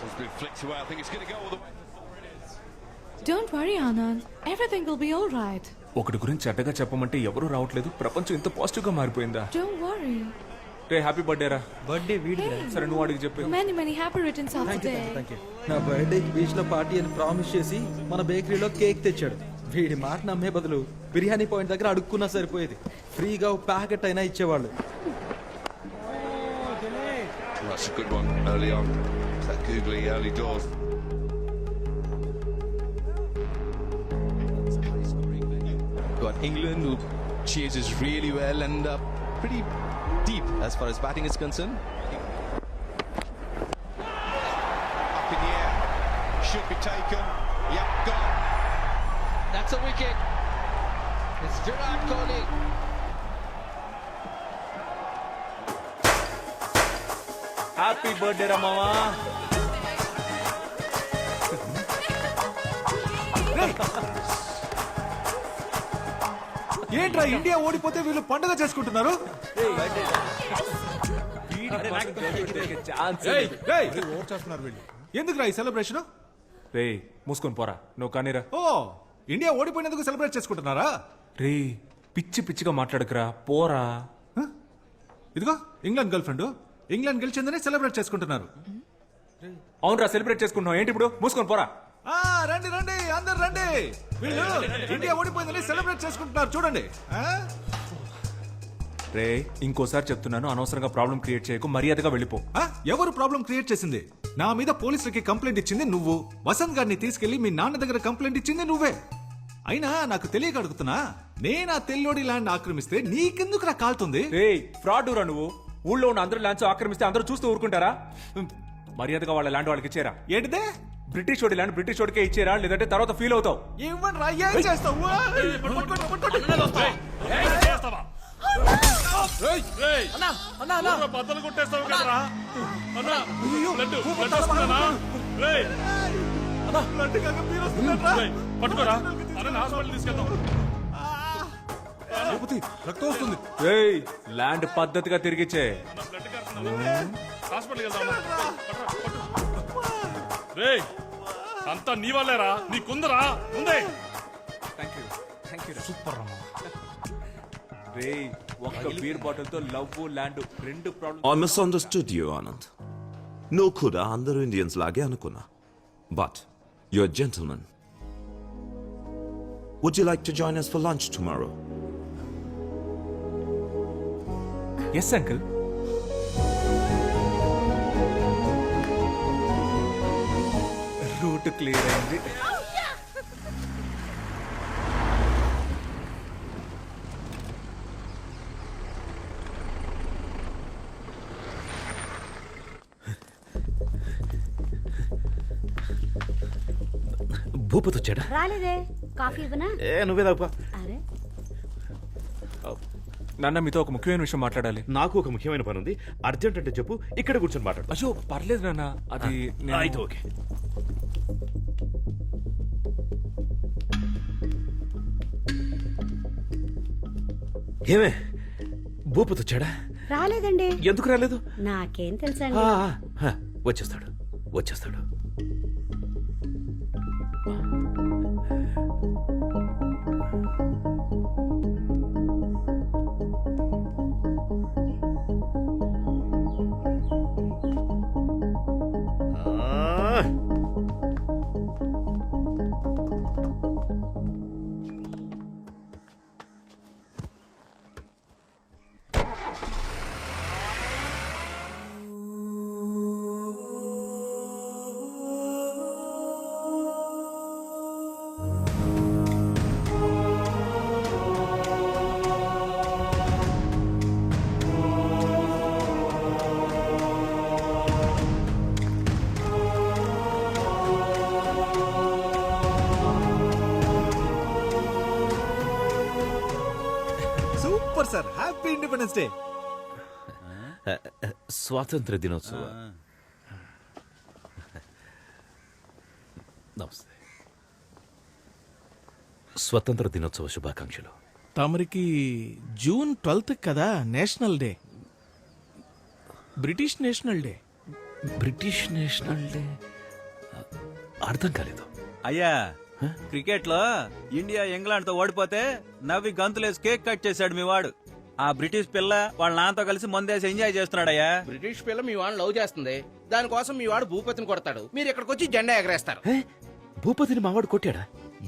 Has been flicked away. I think it's going to go all the way. Don't worry, Anand. Everything will be all right. ఒకటి గురించి చెడ్డగా చెప్పమంటే ఎవరూ రావట్లేదు ప్రపంచం ఇంత పాజిటివ్గా మారిపోయిందా Don't worry. రే హ్యాపీ బర్త్డే రా బర్త్డే వీడి సరే నువ్వు అడిగి చెప్పు Many, many happy returns of the day. నా బర్త్డేకి బీచ్లో పార్టీ అని ప్రామిస్ చేసి మన బేకరీలో కేక్ తెచ్చాడు వీడి మాట నమ్మే బదులు బిర్యానీ పాయింట్ దగ్గర అడుక్కున్నా సరిపోయేది ఫ్రీగా ఒక ప్యాకెట్ అయినా ఇచ్చేవాళ్ళు That's a good one early on. that googly early doors. Got England who chases really well and uh, pretty deep as far as batting is concerned. Up in the air, should be taken. Yep, gone. That's a wicket. It's Virat Kohli. Happy birthday, Ramama. ఏంట్రా India ఓడిపోతే వీళ్ళు పండుగ చేసుకుంటున్నారు? ఎందుకురా ఈ celebration రే మూసుకొని పోరా. నువ్వు కానీరా. ఓ ఇండియా ఓడిపోయినందుకు సెలబ్రేట్ చేసుకుంటున్నారా? రే పిచ్చి పిచ్చిగా మాట్లాడకురా. పోరా. హ? ఇదిగో ఇంగ్లాండ్ గర్ల్ ఫ్రెండ్. ఇంగ్లాండ్ గెలిచిందని సెలబ్రేట్ చేసుకుంటున్నారు. అవునరా సెలబ్రేట్ చేసుకుంటున్నావు. ఏంటి ఇప్పుడు? మూసుకొని పోరా. ఆ రండి రండి అందరు రండి. వీళ్ళు ఇండియా ఓడిపోయిందని సెలబ్రేట్ చేసుకుంటున్నారు. చూడండి. ఆ? రే ఇంకోసారి చెప్తున్నాను అనవసరంగా ప్రాబ్లం క్రియేట్ చేయకు మర్యాదగా వెళ్ళిపో. ఆ? ఎవరు ప్రాబ్లం క్రియేట్ చేసింది? నా మీద పోలీసులకి కంప్లైంట్ ఇచ్చింది నువ్వు. వసంత్ గారిని తీసుకెళ్ళి మీ నాన్న దగ్గర కంప్లైంట్ ఇచ్చింది నువ్వే. అయినా నాకు తెలియక అడుగుతున్నా నేను ఆ తెల్లోడి ల్యాండ్ ఆక్రమిస్తే నీకెందుకు నా కాలుతుంది? రే ఫ్రాడ్ రా నువ్వు. ఊళ్ళో ఉన్న అందరూ ల్యాండ్స్ ఆక్రమిస్తే అందరూ చూస్తూ ఊరుకుంటారా? మర్యాదగా వాళ్ళ ల్యాండ్ వాళ్ళకి ఇచ్చేరా. ఏంటిదే? బ్రిటిష్ వాడి ల్యాండ్ బ్రిటిష్ వాడికే ఇచ్చేరా? లేదంటే తర్వాత ఫీల్ అవుతావు. ఇవ్వండి రా ఏం చేస్తావు? పట్టుకోండి, పట్టుకోండి. బద్దలు కొట్టేస్తావు కదరా? అన్నా బ్లడ్ బ్లడ్ వస్తుందన్నా? రేయ్ బ్లడ్ కాక మీరు వస్తున్నారా? రేయ్, పట్టుకోరా. అన్న హాస్పిటల్ రక్తం వస్తుంది. ల్యాండ్ పద్ధతిగా తిరిగిచ్చే. అన్న బ్లడ్ కడుతున్నా హాస్పిటల్కి వెళ్దాం అన్న. పట్టురా, పట్టు. రేయ్ అంతా నీ వల్లేరా నీకుందరా ఉందే సూపర్ రే ఒక్క బీర్ బాటిల్తో లవ్ ల్యాండ్ రెండు problem I misunderstood you, Anand. No kuda అందరూ ఇండియన్స్ లాగే అనుకున్నా but a gentleman. Would you like to join us for lunch tomorrow? Yes uncle route clear అయింది. భూపతి వచ్చాడా? రాలేదే. కాఫీ ఇవ్వనా? ఏ నువ్వే దాపా అరే. నాన్న మీతో ఒక ముఖ్యమైన విషయం మాట్లాడాలి. నాకు ఒక ముఖ్యమైన పని ఉంది అర్జెంట్ అంటే చెప్పు ఇక్కడ కూర్చొని మాట్లాడు. అయ్యో పర్లేదు నాన్న. అది నేను- అయితే ఓకే. ఏమే? భూపతి వచ్చాడా రాలేదండి. ఎందుకు రాలేదు? నాకేం ఆ, వచ్చేస్తాడు వచ్చేస్తాడు. హ్యాపీ ఇండిపెండెన్స్ డే స్వాతంత్ర దినోత్సవ నమస్తే స్వతంత్ర దినోత్సవ శుభాకాంక్షలు తమరికి జూన్ ట్వెల్త్ కదా national day British national day British national day అర్థం కాలేదు. అయ్యా క్రికెట్లో ఇండియా ఇంగ్లాండ్తో ఓడిపోతే నవ్వి గంతులేసి కేక్ కట్ చేశాడు మీ వాడు. ఆ బ్రిటిష్ పిల్ల వాళ్ళ నాన్నతో కలిసి మందేసి ఎంజాయ్ చేస్తున్నాడయ్యా. బ్రిటిష్ పిల్ల మీ వాడిని లవ్ చేస్తుంది. దానికోసం మీ వాడు భూపతిని కొడతాడు. మీరు ఇక్కడికి వచ్చి జెండా ఎగరేస్తారు. ఏ? భూపతిని మావాడు కొట్టాడా?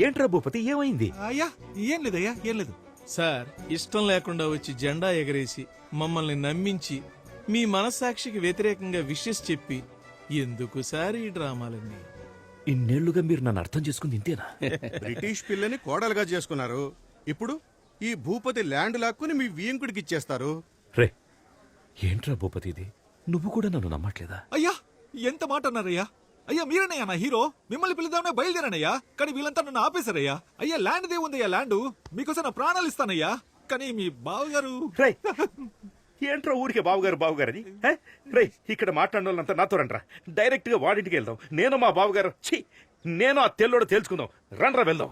ఏంట్రా భూపతి ఏమైంది? అయ్యా ఏం లేదయ్యా ఏం లేదు. సార్ ఇష్టం లేకుండా వచ్చి జెండా ఎగరేసి మమ్మల్ని నమ్మించి మీ మనస్సాక్షికి వ్యతిరేకంగా విషెస్ చెప్పి ఎందుకు సార్ ఈ డ్రామాలన్నీ? ఇన్నేళ్ళుగా మీరు నన్ను అర్థం చేసుకుంది ఇంతేనా? బ్రిటిష్ పిల్లని కోడలుగా చేసుకున్నారు. ఇప్పుడు ఈ భూపతి ల్యాండ్ లాక్కుని మీ వియంకుడికి ఇచ్చేస్తారు. రే ఏంట్రా భూపతి ఇది? నువ్వు కూడా నన్ను నమ్మట్లేదా? అయ్యా ఎంత మాట అన్నారయ్యా? అయ్యా మీరేనయ్యా నా హీరో? మిమ్మల్ని పిలుద్దామనే బయలుదేరానయ్యా. కానీ వీళ్ళంతా నన్ను ఆపేశారయ్యా. అయ్యా ల్యాండ్ దే ఉందయ్యా ల్యాండ్. మీకోసం నా ప్రాణాలు ఇస్తానయ్యా. కానీ మీ బావగారు రే ఏంట్రా ఊరికే బావగారు బావగారని? హే? రే ఇక్కడ మాట్లాడిన వాళ్ళంతా నాతో రండ్రా. డైరెక్ట్గా వాడింటికి వెళ్దాం. నేను మా బావగారు ఛీ! నేను ఆ తెల్లోడు తేల్చుకుందాం. రండ్రా వెళ్దాం.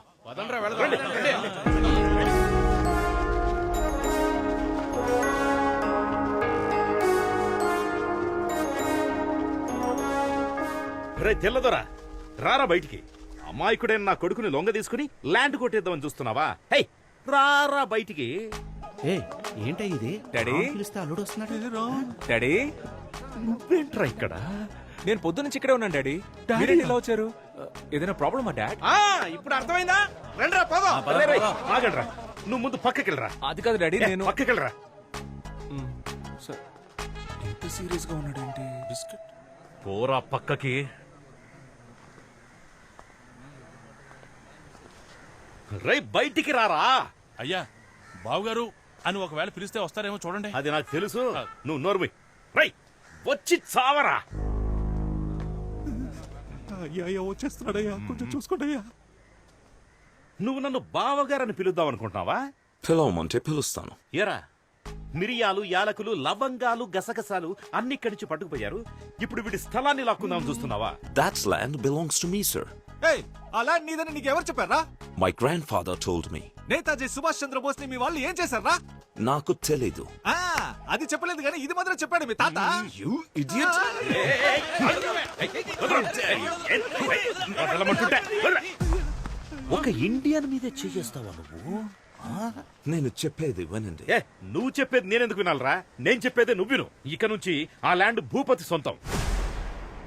రే తెల్లదొరా. రారా బయటికి. అమాయకుడైన నా కొడుకుని లొంగ తీసుకుని ల్యాండ్ కొట్టేద్దామని చూస్తున్నావా? హే రారా బయటికి. ఏంటి ఇది? డాడీ. పిలిస్తే అల్లుడు వస్తున్నాడు. డాడీ నువ్వేంట్రా ఇక్కడ? నేను పొద్దు నుంచి ఇక్కడే ఉన్నాను డాడీ. ఇలా వచ్చారు? ఏదైనా ప్రాబ్లమా డాడ్? ఇప్పుడు అర్థమైందా? రండిరా పోదాం. ఆగండ్రా. నువ్వు ముందు పక్కకెళ్ళరా. అది కాదు డాడీ నేను పక్కకెళ్ళరా. ఎంత సీరియస్గా ఉన్నాడేంటి? బిస్కెట్. పోరా పక్కకి. రై బయటికి రారా? అయ్యా బావగారు అని ఒకవేళ పిలిస్తే వస్తారేమో చూడండి. అది నాకు తెలుసు. నువ్వు నోర్మి రై వచ్చి చావరా. అయ్యా అయ్యా వచ్చేస్తున్నాడయ్యా. కొంచెం చూసుకోండి నువ్వు నన్ను బావగారని పిలుద్దాం అనుకుంటున్నావా? పిలవమంటే పిలుస్తాను. ఏరా మిరియాలు యాలకులు లవంగాలు గసగసాలు అన్ని ఇక్కడి నుంచి పట్టుకుపోయారు. ఇప్పుడు వీడి స్థలాన్ని లాక్కుందాం చూస్తున్నావా? That land belongs to me, sir. ఏయ్ ఆ ల్యాండ్ నీదని నీకు ఎవరు చెప్పారా My grandfather told me. Netaji Subhash చంద్రబోస్ని మీ వాళ్ళు ఏం చేశారా నాకు తెలీదు. ఆ, అది చెప్పలేదు కానీ ఇది మాత్రం చెప్పాడు మీ తాత. ఒక ఇండియన్ మీదే చేస్తావా నువ్వు నేను చెప్పేది వినండి. ఏ నువ్వు చెప్పేది నేనెందుకు వినాలరా నేను చెప్పేది నువ్వు విను ఇక నుంచి ఆ ల్యాండ్ భూపతి సొంతం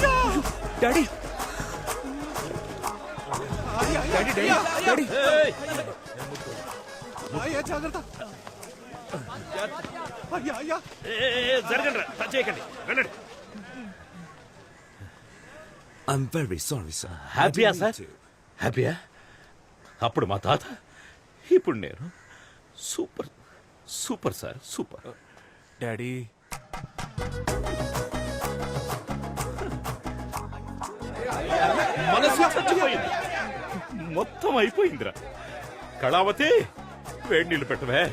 డాడీ! Daddy daddy daddy! అయ్యా జాగ్రత్త! అయ్యా అయ్యా! జరగండి టచ్ చేయకండి. వెళ్ళండి. I'm very sorry, sir. I హ్యాపీయా didn't సార్ mean to. హ్యాపీయా అప్పుడు మా తాత ఇప్పుడు నేను super super sir super. Daddy. మనసు చచ్చిపోయింది. మొత్తం అయిపోయిందిరా. కళావతి వేడి నీళ్ళు పెట్టవే.